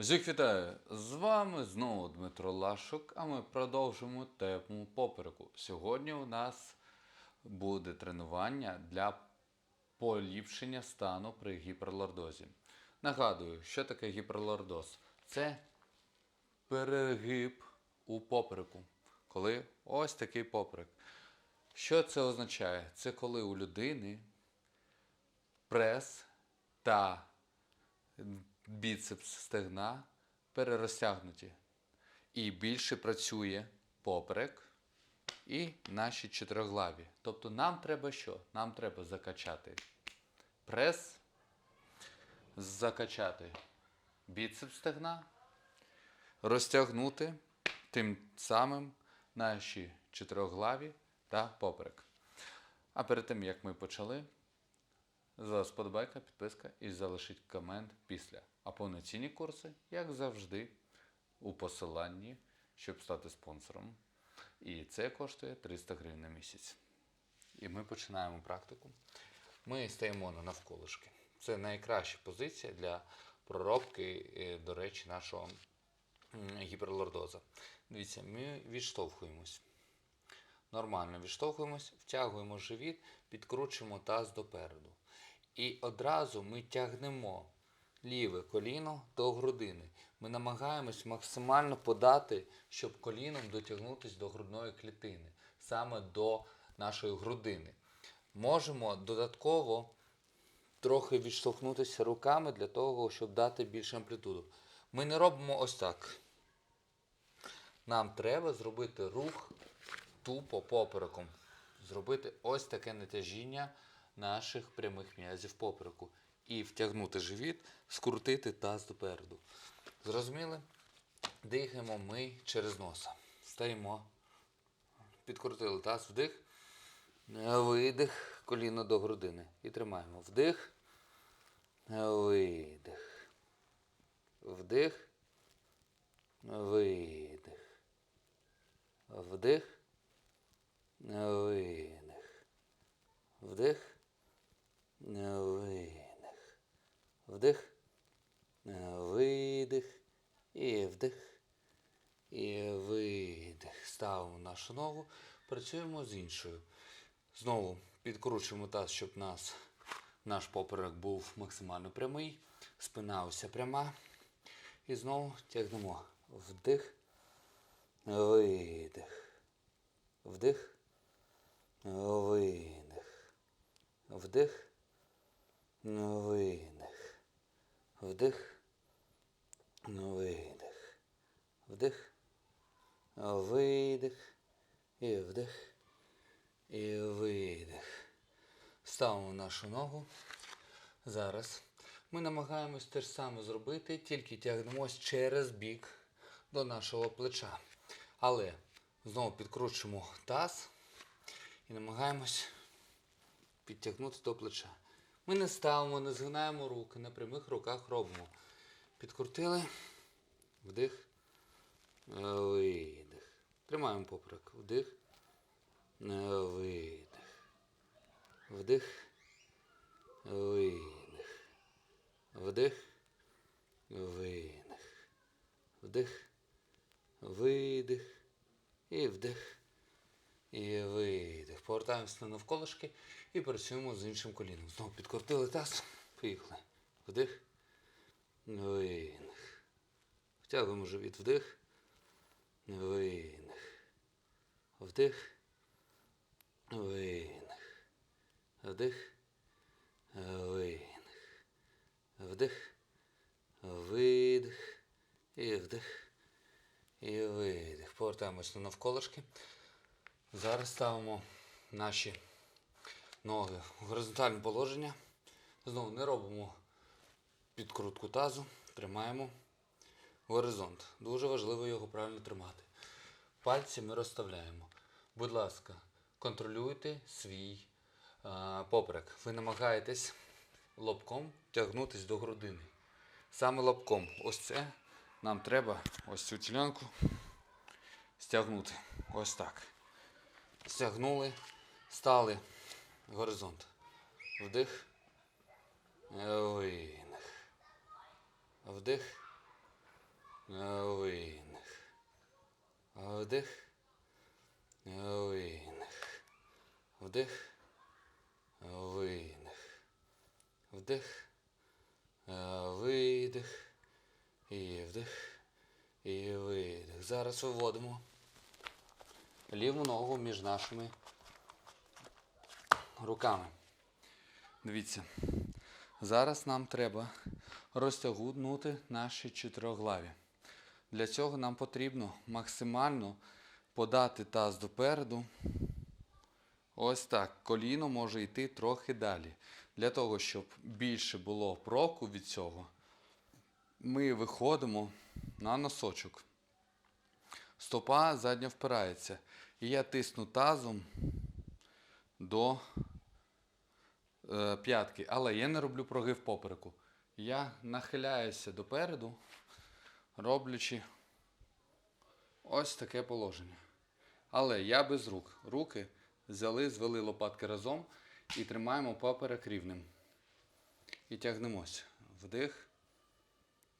Всіх вітаю! З вами знову Дмитро Лашук, а ми продовжимо тему попереку. Сьогодні у нас буде тренування для поліпшення стану при гіперлордозі. Нагадую, що таке гіперлордоз? Це перегиб у попереку, коли ось такий поперек. Що це означає? Це коли у людини прес та біцепс стегна перерозтягнуті. І більше працює поперек і наші чотириглаві. Тобто нам треба що? Нам треба закачати прес, закачати біцепс стегна, розтягнути тим самим наші чотириглаві та поперек. А перед тим, як ми почали, з вас подобайка, підписка і залишіть комент після. А повноцінні курси, як завжди, у посиланні, щоб стати спонсором. І це коштує 300 гривень на місяць. І ми починаємо практику. Ми стаємо на навколишки. Це найкраща позиція для проробки, е, до речі, нашого гіперлордоза. Дивіться, ми відштовхуємось. Нормально відштовхуємось, втягуємо живіт, підкручуємо таз допереду. І одразу ми тягнемо ліве коліно до грудини. Ми намагаємось максимально подати, щоб коліном дотягнутися до грудної клітини, саме до нашої грудини. Можемо додатково трохи відштовхнутися руками для того, щоб дати більше амплітуду. Ми не робимо ось так. Нам треба зробити рух тупо попереком. Зробити ось таке натяжіння наших прямих м'язів попереку. І втягнути живіт, скрутити таз допереду. Зрозуміли? Дихаємо ми через носа. Стаємо. Підкрутили таз, вдих. Видих, коліно до грудини. І тримаємо. Вдих. Видих. Вдих. Видих. Вдих. Видих. Вдих. Видих. Вдих. Видих. І вдих. І видих. Ставимо нашу ногу. Працюємо з іншою. Знову підкручуємо таз, щоб нас, наш поперек був максимально прямий. Спина уся пряма. І знову тягнемо. Вдих. Видих. Вдих. Видих. Вдих. Видих. Вдих. Видих. Вдих. Видих. І вдих. І видих. Ставимо нашу ногу. Зараз. Ми намагаємось те ж саме зробити, тільки тягнемось через бік до нашого плеча. Але знову підкручуємо таз і намагаємось підтягнути до плеча. Ми не ставимо, не згинаємо руки, на прямих руках робимо. Підкрутили, вдих, видих. Тримаємо поперек. Вдих, видих. Вдих, видих. Вдих, видих. Вдих, видих. І вдих. І видих. Повертаємося на навколишки і працюємо з іншим коліном. Знову підкрутили таз. Поїхали. Вдих. Видих. Втягуємо живіт вдих. Видих. Вдих. Видих. Вдих. Видих. Вдих. Видих. І вдих. І видих. Повертаємось на навколишки. Зараз ставимо наші ноги в горизонтальне положення. Знову не робимо підкрутку тазу. Тримаємо горизонт. Дуже важливо його правильно тримати. Пальці ми розставляємо. Будь ласка, контролюйте свій а, поперек. Ви намагаєтесь лобком тягнутись до грудини. Саме лобком. Ось це нам треба ось цю тілянку стягнути. Ось так. Стягнули, Стали. Горизонт. Вдих. Виних. Вдих. Виних. Вдих. Виних. Вдих. Виних. Вдих. Видих. І вдих. І видих. Зараз виводимо ліву ногу між нашими руками. Дивіться, зараз нам треба розтягнути наші чотириглаві. Для цього нам потрібно максимально подати таз допереду. Ось так. Коліно може йти трохи далі. Для того, щоб більше було проку від цього, ми виходимо на носочок. Стопа задня впирається. І я тисну тазом до е, п'ятки. Але я не роблю прогив попереку. Я нахиляюся допереду, роблячи ось таке положення. Але я без рук. Руки взяли, звели лопатки разом і тримаємо поперек рівним. І тягнемось. Вдих,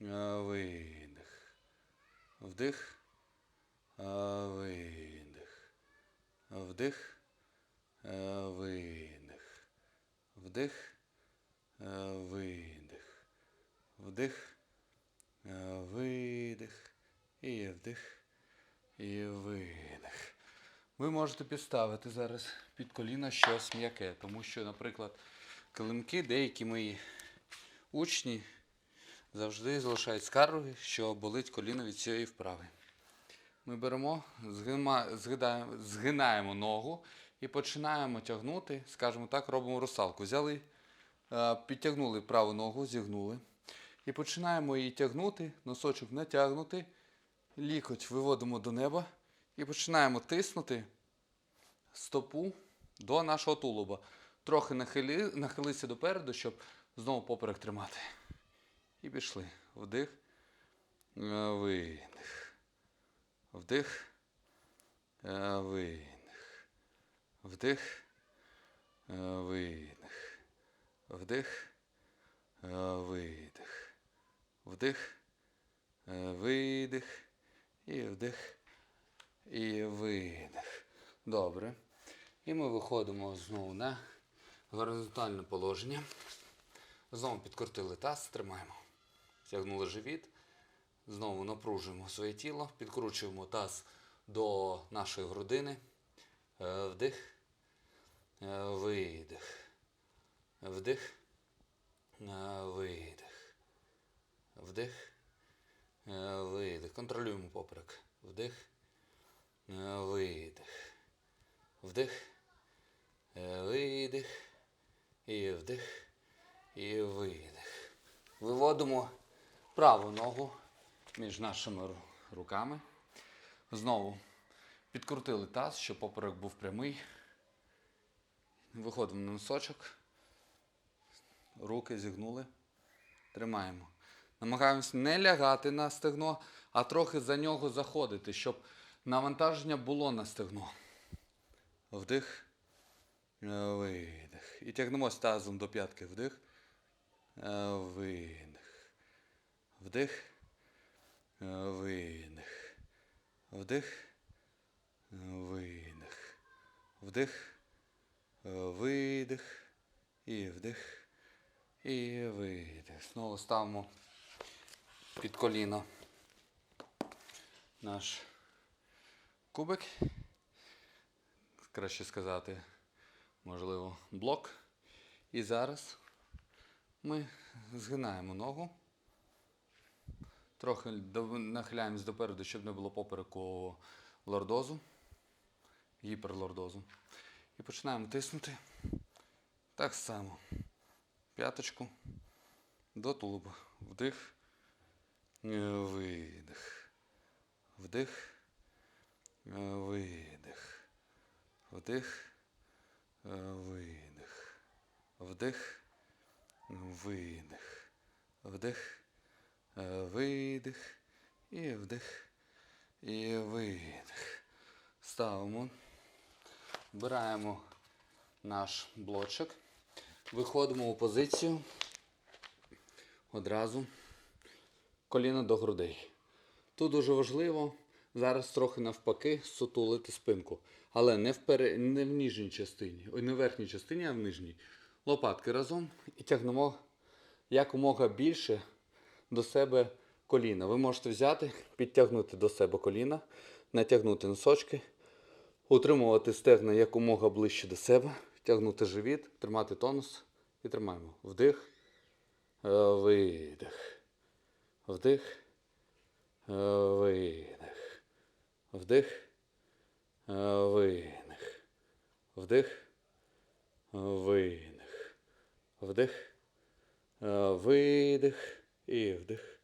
е, видих. Вдих, е, видих. Вдих, видих. Вдих, е, видих. Вдих, е, видих. І вдих. І видих. Ви можете підставити зараз під коліна щось м'яке, тому що, наприклад, килимки деякі мої учні завжди залишають скарги, що болить коліно від цієї вправи. Ми беремо, згинаємо ногу і починаємо тягнути, скажімо так, робимо русалку. Взяли, е, підтягнули праву ногу, зігнули. І починаємо її тягнути, носочок натягнути, лікоть виводимо до неба і починаємо тиснути стопу до нашого тулуба. Трохи нахили, нахилися допереду, щоб знову поперек тримати. І пішли. Вдих, е, видих. Вдих, е, видих. Вдих, е, видих. Вдих, е, видих. Вдих, е, видих. І вдих. І видих. Добре. І ми виходимо знову на горизонтальне положення. Знову підкрутили таз, тримаємо. Стягнули живіт. Знову напружуємо своє тіло, підкручуємо таз до нашої грудини. Е, Вдих. Е, Видих. Вдих. Е, Видих. Вдих. Видих. Контролюємо поперек. Вдих. Видих. Вдих. Видих. І вдих. І видих. Виводимо праву ногу між нашими руками. Знову підкрутили таз, щоб поперек був прямий. Виходимо на носочок. Руки зігнули. Тримаємо. Намагаємось не лягати на стегно, а трохи за нього заходити, щоб навантаження було на стегно. Вдих. е, Видих. І тягнемось тазом до п'ятки. Вдих. е, Видих. Вдих. е, Видих. Вдих. Видих. Вдих. Видих. І вдих. І видих. Знову ставимо під коліно наш кубик. Краще сказати, можливо, блок. І зараз ми згинаємо ногу. Трохи нахиляємось допереду, щоб не було попереку лордозу, гіперлордозу. І починаємо тиснути так само. П'яточку до тулуба. Вдих. е, Видих. Вдих. е, Видих. Вдих. е, Видих. Вдих. Видих. Вдих. е, Видих. І вдих. І видих. Ставимо. Вбираємо наш блочок. Виходимо у позицію. Одразу коліно до грудей. Тут дуже важливо Зараз трохи навпаки сутулити спинку. Але не в, пере... не в нижній частині, ой, не в верхній частині, а в нижній. Лопатки разом і тягнемо якомога більше до себе коліна. Ви можете взяти, підтягнути до себе коліна, натягнути носочки, утримувати стегна якомога ближче до себе, тягнути живіт, тримати тонус і тримаємо. Вдих, е, видих. Вдих, е, видих. Вдих, е, видих. Вдих, видих. Вдих, видих і вдих.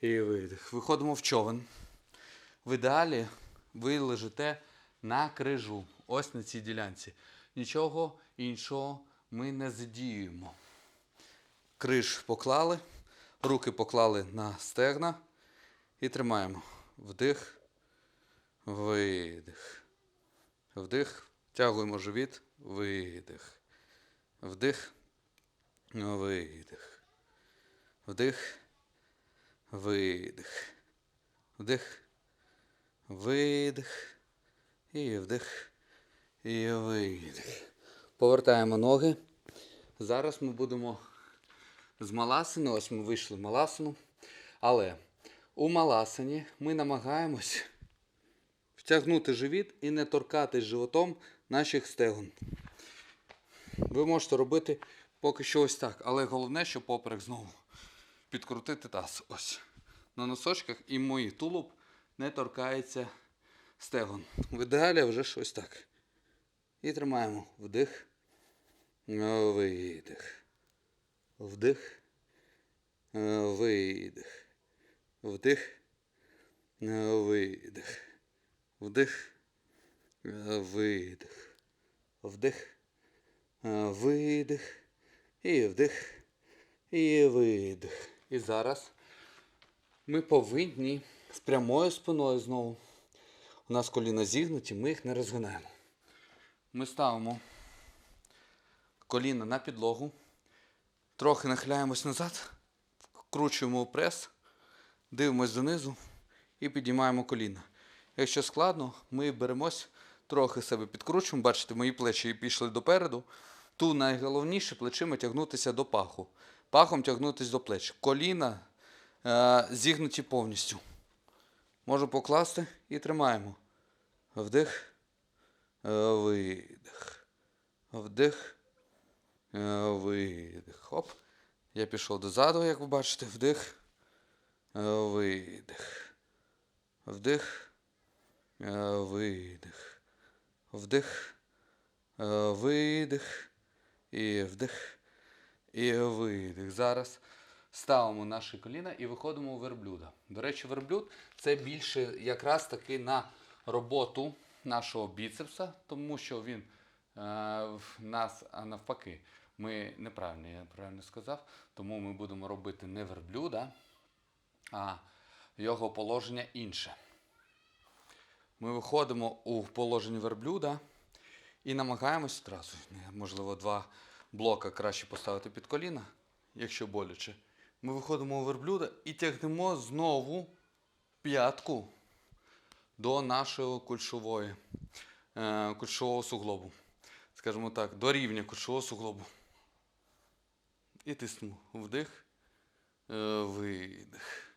І видих. Виходимо в човен. В ідеалі ви лежите на крижу. Ось на цій ділянці. Нічого іншого ми не задіюємо. Криж поклали, руки поклали на стегна і тримаємо. Вдих, видих. Вдих. Тягуємо живіт, видих. Вдих, видих. Вдих, видих. Вдих, видих. І вдих. І видих. Повертаємо ноги. Зараз ми будемо з маласини. Ось ми вийшли в маласину. Але у маласині ми намагаємось втягнути живіт і не торкатись животом наших стегон. Ви можете робити поки що ось так. Але головне, що поперек знову підкрутити таз. Ось. На носочках і мій тулуб не торкається стегон. В ідеалі вже ж ось так. І тримаємо вдих. Видих. Вдих. Видих. Вдих. Видих. Вдих. Видих. Вдих. Видих. І вдих. І видих. І зараз ми повинні з прямою спиною знову. У нас коліна зігнуті, ми їх не розгинаємо. Ми ставимо коліна на підлогу, трохи нахиляємось назад, вкручуємо в прес, дивимось донизу і підіймаємо коліна. Якщо складно, ми беремось, трохи себе підкручуємо. Бачите, мої плечі пішли допереду. Ту найголовніше плечима тягнутися до паху. Пахом тягнутися до плеч. Коліна е, зігнуті повністю. Можу покласти і тримаємо. Вдих, е, видих. Вдих, е, видих. Хоп. Я пішов дозаду, як ви бачите. Вдих, е, видих. Вдих, видих. Вдих, видих. І вдих. І видих. Зараз ставимо наші коліна і виходимо у верблюда. До речі, верблюд це більше якраз таки на роботу нашого біцепса, тому що він е, в нас навпаки. Ми неправильно, я правильно сказав, тому ми будемо робити не верблюда, а його положення інше. Ми виходимо у положення верблюда і намагаємось одразу, можливо, два блока краще поставити під коліна, якщо боляче. Ми виходимо у верблюда і тягнемо знову п'ятку до нашого кульшової, е, кульшового суглобу. Скажімо так, до рівня кульшового суглобу. І тиснемо. Вдих, е, видих.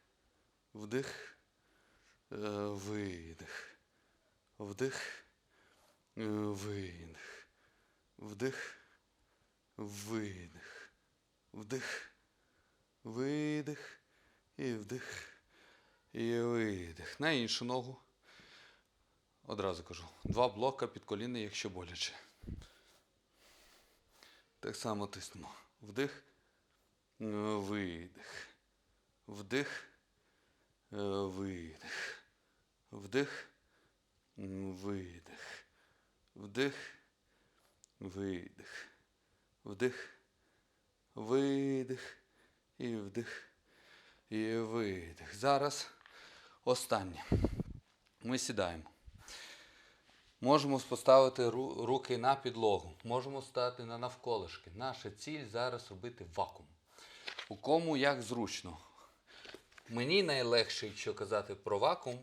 Вдих, е, видих. Вдих, видих. Вдих, видих. Вдих, видих. І вдих. І видих. На іншу ногу. Одразу кажу. Два блока під коліна, якщо боляче. Так само тиснемо. Вдих. е, Видих. Вдих. е, Видих. Вдих. Видих. Вдих. Видих. Вдих. Видих. І вдих. І видих. Зараз останнє. Ми сідаємо. Можемо поставити руки на підлогу, можемо стати на навколишки. Наша ціль зараз робити вакуум. У кому як зручно. Мені найлегше, якщо казати про вакуум,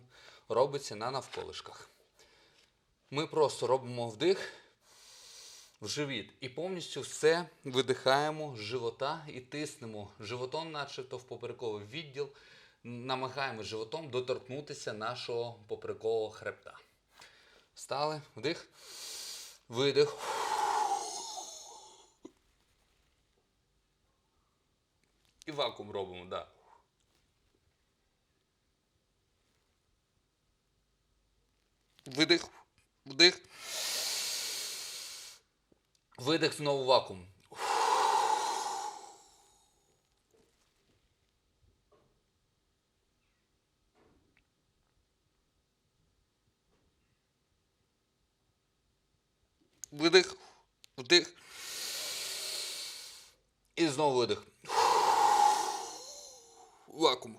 робиться на навколишках. Ми просто робимо вдих в живіт і повністю все видихаємо з живота і тиснемо животом, начебто в поперековий відділ. Намагаємося животом доторкнутися нашого поперекового хребта. Стали, вдих, видих. І вакуум робимо. Да. Видих, вдих. Видих знову вакуум. Видих, вдих. І знову видих. Вакуум.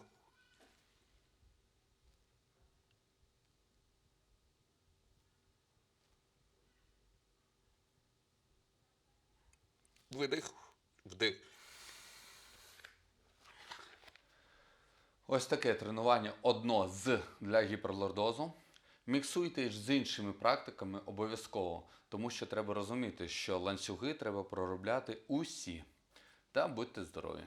Видих, вдих. Ось таке тренування одно з для гіперлордозу. Міксуйте з іншими практиками обов'язково, тому що треба розуміти, що ланцюги треба проробляти усі. Та будьте здорові!